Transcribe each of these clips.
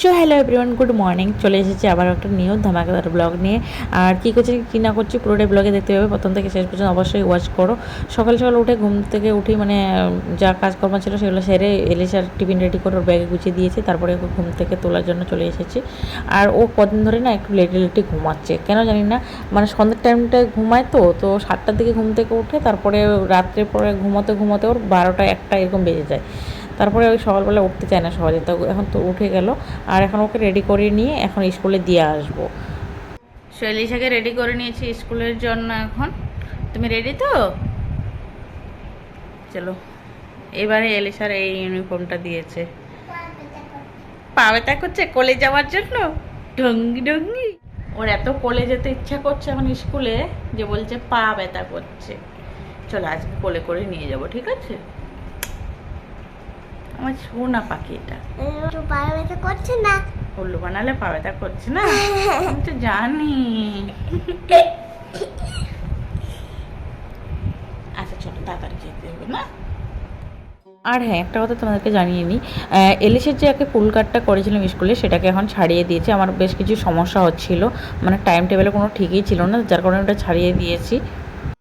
So hello everyone good morning চলে এসেছি আবার একটা নিউ ধামাকাদার ব্লগ নিয়ে। আর কী করছি, কী না করছি, পুরোটাই ব্লগে দেখতে হবে প্রথম থেকে শেষ পর্যন্ত অবশ্যই ওয়াচ করো। সকাল সকাল উঠে ঘুম থেকে উঠি মানে যা কাজকর্ম ছিল সেগুলো সেরে এলিশার টিফিন রেডি করে ওর ব্যাগে গুছিয়ে দিয়েছি। তারপরে ওকে ঘুম থেকে তোলার জন্য চলে এসেছি। আর ও কদিন ধরে না একটু লেটে লেটে ঘুমাচ্ছে। কেন জানি না মানে সন্ধ্যের টাইমটায় ঘুমায় তো তো সাতটার দিকে ঘুম থেকে উঠে তারপরে রাত্রে পরে ঘুমোতে ঘুমোতে ওর বারোটা, একটা এরকম বেজে যায়। তারপরে ওই সকালবেলা উঠতে চায় না সহজে। তো এখন তো উঠে গেল। আর এখন ওকে রেডি করে নিয়ে এখন স্কুলে দিয়ে আসব। শৈলিশাকে রেডি করে নিয়েছি স্কুলের জন্য এখন। তুমি রেডি তো? চলো। এবারে এলিশার এই ইউনিফর্মটা দিয়েছে। পা ব্যথা করছে কলে যাওয়ার জন্য? ঢঙ্গি ঢঙ্গি। ওর এত কলে যেতে ইচ্ছা করছে এখন স্কুলে যে বলছে পা ব্যথা করছে। চলো আজকে কোলে করে নিয়ে যাব, ঠিক আছে? আমার সোনা পাখি এটা। ব্যথা করছে না? উল্লু বানালে পা ব্যথা করছে না? আমি তো জানি। আচ্ছা চলো তাড়াতাড়ি যেতে হবে না? আর হ্যাঁ একটা কথা তোমাদেরকে জানিয়ে নিই। এলিশের যে একে ফুল কাটটা করেছিলাম স্কুলে সেটাকে এখন ছাড়িয়ে দিয়েছি। আমার বেশ কিছু সমস্যা হচ্ছিল। মানে টাইম টেবিলে কোনো ঠিকই ছিল না যার কারণে ওটা ছাড়িয়ে দিয়েছি।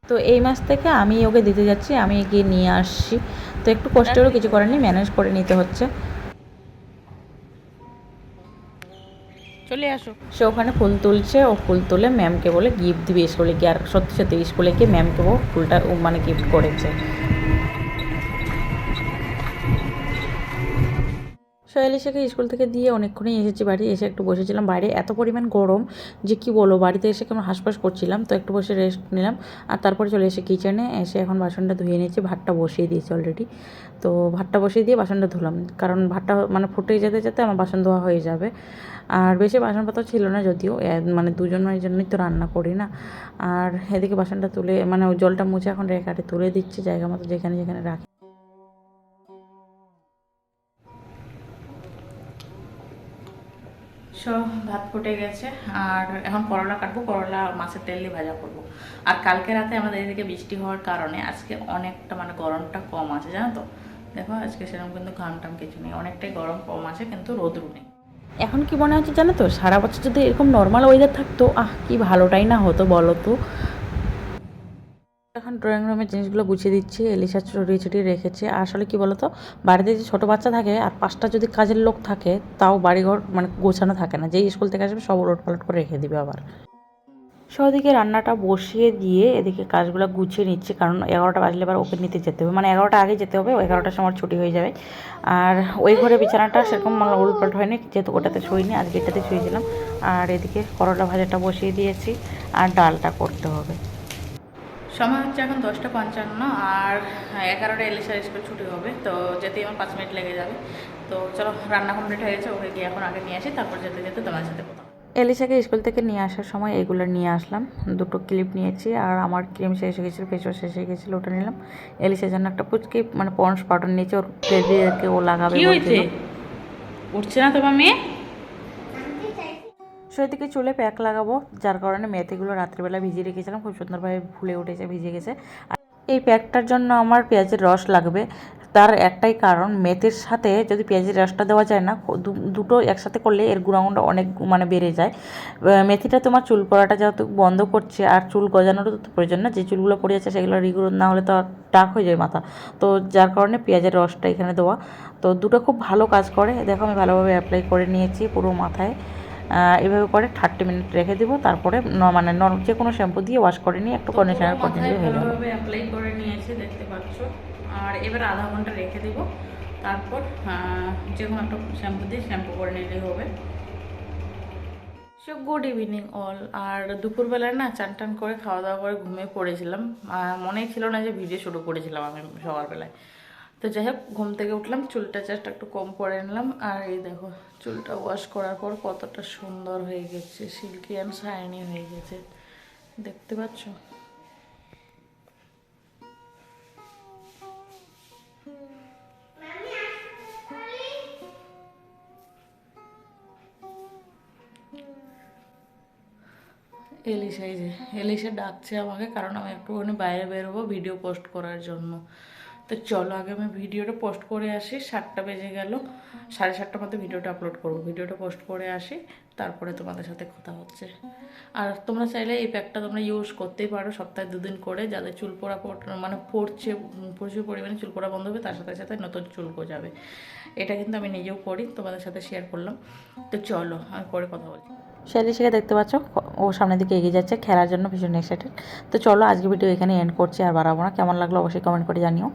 তো এই মাস থেকে আমি ওকে দিতে যাচ্ছি আমি গিয়ে নিয়ে আসছি। তো একটু কষ্টেরও কিছু করার নেই ম্যানেজ করে নিতে হচ্ছে। চলে আসো। সে ওখানে ফুল তুলছে ও ফুল তুলে ম্যামকে বলে গিফট দিবে স্কুলে গিয়ে আর সত্যি সত্যি স্কুলে গিয়ে ম্যামকে ও ফুলটা মানে গিফট করেছে। সোহেলিশাকে স্কুল থেকে দিয়ে অনেকক্ষণই এসেছি বাড়ি, এসে একটু বসেছিলাম। বাইরে এত পরিমাণ গরম যে কি বলো বাড়িতে এসে কেমন হাসপাস করছিলাম। তো একটু বসে রেস্ট নিলাম। আর তারপরে চলে এসে কিচেনে এসে এখন বাসনটা ধুয়ে নিয়েছি, ভাতটা বসিয়ে দিয়েছি অলরেডি তো ভাতটা বসিয়ে দিয়ে বাসনটা ধুলাম। কারণ ভাতটা মানে ফুটে যেতে যেতে আমার বাসন ধোয়া হয়ে যাবে। আর বেশি বাসনপত্র ছিল না যদিও। মানে দুজনের জন্যই তো রান্না করি না। আর এদিকে বাসনটা তুলে মানে ওই জলটা মুছে এখন রেখাটে তুলে দিচ্ছে জায়গা মতো যেখানে যেখানে রাখি। সো ভাত ফুটে গেছে, আর এখন করলা কাটবো, করলা, মাছের তেল দিয়ে ভাজা করব। আর কালকে রাতে আমাদের এদিকে বৃষ্টি হওয়ার কারণে আজকে অনেকটা মানে গরমটা কম আছে, জানো তো? দেখো, আজকে সেরকম কিন্তু ঘাম টাম কিছু নেই, অনেকটাই গরম কম আছে, কিন্তু রোদ্রু নেই। এখন কি মনে হচ্ছে জানো তো? সারা বছর যদি এরকম নর্মাল ওয়েদার থাকতো, আহ, কি ভালোটাই না হতো, বলো তো? ড্রয়িং রুমের জিনিসগুলো গুছিয়ে দিচ্ছি, এলিশা ছড়িয়ে ছড়িয়ে রেখেছে। আসলে কি বলতো, বাড়িতে যে ছোটো বাচ্চা থাকে আর পাঁচটা যদি কাজের লোক থাকে, তাও বাড়িঘর মানে গোছানো থাকে না। যেই স্কুল থেকে আসবে, সব উলট পালট করে রেখে দিবে আবার। সদিকে রান্নাটা বসিয়ে দিয়ে এদিকে কাজগুলো গুছিয়ে নিচ্ছি, কারণ এগারোটা বাজলে এবার ওকে নিতে যেতে হবে। মানে এগারোটা আগে যেতে হবে, এগারোটার সময় ছুটি হয়ে যাবে। আর ওই ঘরে বিছানাটা সেরকম মানে উলটপালট হয়নি, যেহেতু ওটাতে শুইনি, আজকে এটাতে শুয়েছিলাম। আর এদিকে করলা ভাজাটা বসিয়ে দিয়েছি, আর ডালটা করতে হবে। সময় হচ্ছে এখন দশটা পঞ্চান্ন আর এগারোটা এলে এলিশার স্কুল ছুটি হবে তো যেতেই আমার পাঁচ মিনিট লেগে যাবে। তো চলো রান্না কমপ্লিট হয়ে গেছে ওকে গিয়ে এখন আগে নিয়ে আসি তারপর যেতে যেতে তোমার সাথে এলিশাকে স্কুল থেকে নিয়ে আসার সময় এগুলো নিয়ে আসলাম দুটো ক্লিপ নিয়েছি আর আমার ক্রিম শেষ হয়ে গেছিল ফেস ওয়াশ শেষ হয়ে গেছিল ওটা নিলাম। এলিশার জন্য একটা পুচকি মানে পন্স পাউডার নিয়েছি ওর বেবিকে ও লাগাবে উঠছে না তোমার মেয়ে? সেদিকে চুলে প্যাক লাগাবো, যার কারণে মেথিগুলো রাত্রিবেলা ভিজিয়ে রেখেছিলাম, খুব সুন্দরভাবে ফুলে উঠেছে ভিজে গেছে। এই প্যাকটার জন্য আমার পেঁয়াজের রস লাগবে। তার একটাই কারণ মেথির সাথে যদি পেঁয়াজের রসটা দেওয়া যায় না দুটো একসাথে করলে এর গুণাগুণটা অনেক মানে বেড়ে যায়। মেথিটা তোমার চুল পড়াটা যেহেতু বন্ধ করছে, আর চুল গজানোরও তো প্রয়োজন না, যে চুলগুলো পড়ে যাচ্ছে সেগুলো রিগ্রোথ না হলে তো টাক হয়ে যায় মাথা। তো যার কারণে পেঁয়াজের রসটা এখানে দেওয়া। তো দুটো খুব ভালো কাজ করে। দেখো, আমি ভালোভাবে অ্যাপ্লাই করে নিয়েছি পুরো মাথায়। এভাবে করে থার্টি মিনিট রেখে দিব। তারপরে ন- মানে যে কোনো শ্যাম্পু দিয়ে ওয়াশ করে নিয়ে একটু কন্ডিশনার করে দিলে হয়ে যাবে। অ্যাপ্লাই করে নিয়েছি দেখতে পাচ্ছ। আর এবার আধা ঘণ্টা রেখে দেবো। তারপর যে কোনো একটা শ্যাম্পু দিয়ে শ্যাম্পু করে নিলেই হবে। সো গুড ইভিনিং অল আর দুপুরবেলায় না চান টান করে খাওয়া দাওয়া করে ঘুমিয়ে পড়েছিলাম। মনেই ছিল না যে ভিডিও শুরু করেছিলাম আমি সকালবেলায়। তো যাই হোক ঘুম থেকে উঠলাম চুলটা জাস্ট একটু কম করে নিলাম। আর এই দেখো চুলটা ওয়াশ করার পর কতটা সুন্দর হয়ে গেছে সিল্কি অ্যান্ড শাইনি হয়ে গেছে। দেখতে পাচ্ছ? এলিশা এই যে এলিশা ডাকছে আমাকে কারণ আমি একটুখানি বাইরে বেরোবো ভিডিও পোস্ট করার জন্য। তো চলো আগে আমি ভিডিওটা পোস্ট করে আসি, সাতটা বেজে গেল। সাড়ে সাতটার মধ্যে ভিডিওটা আপলোড করব। ভিডিওটা পোস্ট করে আসি। তারপরে তোমাদের সাথে কথা হচ্ছে। আর তোমরা চাইলে এই প্যাকটা তোমরা ইউজ করতেই পারো সপ্তাহে দুদিন করে। যাদের চুল পড়া পড়- মানে পড়ছে, প্রচুর পরিমাণে চুল পড়া বন্ধ হবে, তার সাথে সাথে নতুন চুল গজাবে। এটা কিন্তু আমি নিজেও করি, তোমাদের সাথে শেয়ার করলাম। তো চলো, আমি পরে কথা বলছি। শৈলেশিকে দেখতে পাচ্ছ, ও সামনের দিকে এগিয়ে যাচ্ছে, খেলার জন্য ভীষণ এক্সাইটেড তো চলো, আজকে ভিডিও এখানে এন্ড করছি, আর বাড়াবো না। কেমন লাগল অবশ্যই কমেন্ট করে জানিও।